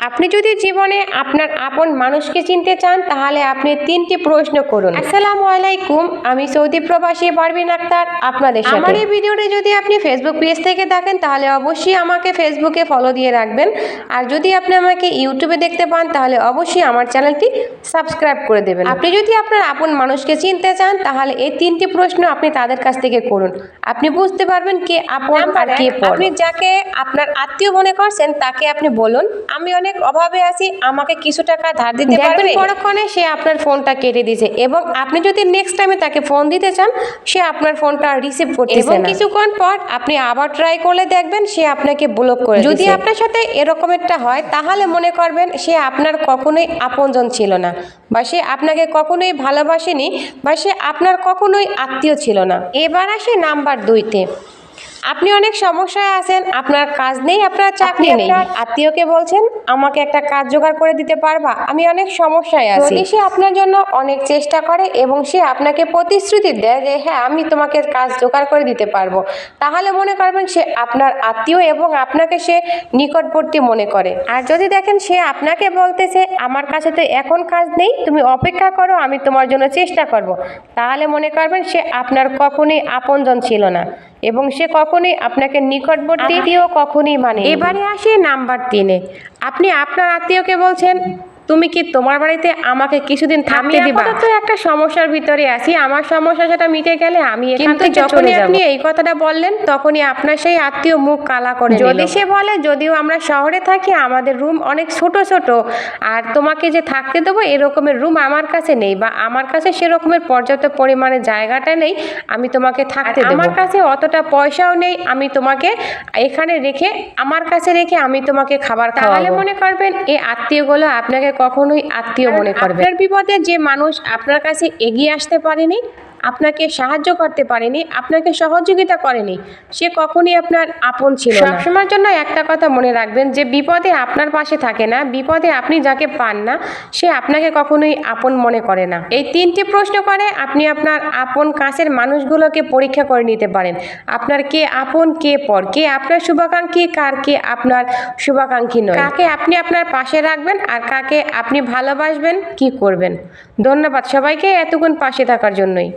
আপনি যদি জীবনে আপনার আপন মানুষকে চিনতে চান তাহলে আপনি তিনটি প্রশ্ন করুন। আসসালামু আলাইকুম আমি সৌদি প্রবাসী পারভিন আক্তার। আপনাদের সাথে। আমার এই ভিডিওটা যদি আপনি ফেসবুক পেজ থেকে দেখেন তাহলে অবশ্যই আমাকে ফেসবুকে ফলো দিয়ে রাখবেন। আর যদি আপনি আমাকে ইউটিউবে দেখতে পান তাহলে অবশ্যই আমার চ্যানেলটি সাবস্ক্রাইব করে দেবেন। আপনি যদি আপনার আপন মানুষকে চিনতে চান তাহলে এই তিনটি প্রশ্ন আপনি তাদের কাছ থেকে করুন। আপনি বুঝতে পারবেন কে আপন আর কে আপনি যাকে আপনার আত্মীয় মনে করছেন তাকে আপনি বলুন। আমি অনেক অভাবে আছি আমাকে কিছু টাকা ধার দিতে পারবেন পরক্ষণে সে আপনার ফোনটা কেটে দিয়েছে এবং আপনি যদি নেক্সট টাইমে তাকে ফোন দিতে চান সে আপনার ফোনটা রিসিভ করতেছে এবং কিছুক্ষণ পর আপনি আবার ট্রাই করলে দেখবেন সে আপনাকে ব্লক করে যদি আপনার সাথে এরকমেরটা হয় তাহলে মনে করবেন সে আপনার কখনোই আপনজন ছিল না বা সে আপনাকে কখনোই ভালোবাসেনি বা সে আপনার কখনোই আত্মীয় ছিল না। এবার আসে নাম্বার দুইতে। আপনি অনেক সমস্যায় আছেন আপনার কাজ নেই আপনার চাকরি নেই। আত্মীয়কে বলছেন আমাকে একটা কাজ জোগাড় করে দিতে পারবা? আমি অনেক সমস্যায় আছি। যদি সে আপনার জন্য অনেক চেষ্টা করে এবং সে আপনাকে প্রতিশ্রুতি দেয় যে হ্যাঁ আমি তোমাকে কাজ জোগাড় করে দিতে পারব তাহলে মনে করবেন সে আপনার আত্মীয় এবং আপনাকে সে নিকটবর্তী মনে করে। আর যদি দেখেন সে আপনাকে বলতেছে আমার কাছে তো এখন কাজ নেই তুমি অপেক্ষা করো আমি তোমার জন্য চেষ্টা করব তাহলে মনে করবেন সে আপনার কখনোই আপনজন ছিল না। এবং সে কখনোই আপনাকে নিকটবর্তী আত্মীয় কখনই মানে এবারে আসে নাম্বার তিনে। আপনি আপনার আত্মীয়কে বলছেন তুমি কি তোমার বাড়িতে আমাকে কিছুদিন থাকতে দিবা? আমি তো একটা সমস্যার ভিতরে আছি। আমার সমস্যা সেটা মিটে গেলে আমি এখান থেকে যখনই আপনি এই কথাটা বললেন তখনই আপনার সেই আত্মীয় মুখ কালা করে যদি সে বলে যদিও আমরা শহরে থাকি আমাদের রুম অনেক ছোট ছোট আর তোমাকে যে থাকতে দেবো এরকমের রুম আমার কাছে নেই বা আমার কাছে সেরকমের পর্যাপ্ত পরিমাণে জায়গাটা নেই আমি তোমাকে থাকতে দেবো। আমার কাছে অতটা পয়সাও নেই আমি তোমাকে এখানে রেখে আমার কাছে রেখে আমি তোমাকে খাবার তাহলে মনে করবেন এই আত্মীয়গুলো আপনাকে কখনোই আত্মীয় মনে করবে আপনার বিপদে যে মানুষ আপনার কাছে এগিয়ে আসতে পারেনি আপনাকে সাহায্য করতে পারেনি, আপনাকে সহযোগিতা করেনি, সে কখনই আপনার আপন ছিল সবসময়ের জন্য একটা কথা মনে রাখবেন যে বিপদে আপনার পাশে থাকে না, বিপদে আপনি যাকে পান না, সে আপনাকে কখনোই আপন মনে করে না। এই তিনটি প্রশ্ন করে আপনি আপনার আপন কাছের মানুষগুলোকে পরীক্ষা করে নিতে পারেন। আপনার কে আপন, কে পর? কে আপনার শুভাকাঙ্ক্ষী, কার কে আপনার শুভাকাঙ্ক্ষী নয়? কাকে আপনি আপনার পাশে রাখবেন আর কাকে আপনি ভালোবাসবেন, কি করবেন? ধন্যবাদ সবাইকে, এতক্ষণ পাশে থাকার জন্যই।